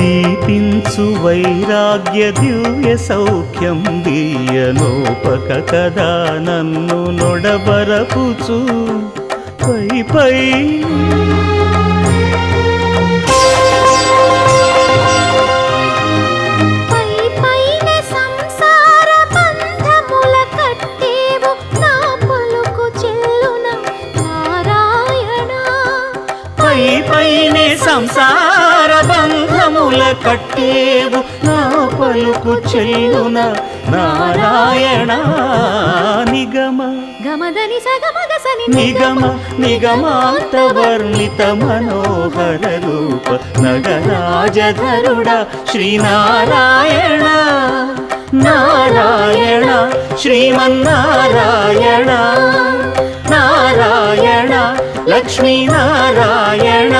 దీపించు వైరాగ్య దివ్య సౌఖ్యం దీయనోపక కదా నన్ను నొడబరపుచు. పై పై. పైన సంసార బంధముల కట్టేవు నా పలుకు చెల్లున నారాయణ పై పైనే సంసార బంధముల కట్టేవు నా పలుకు చెల్లున నారాయణ నిగమ. గమదని సగమగసని నిగమ. నిగమాంత వర్ణిత మనోహర రూప నగరాజధరుడ శ్రీనారాయణ. నారాయణ శ్రీమన్నారాయణ. నారాయణ లక్ష్మీనారాయణ.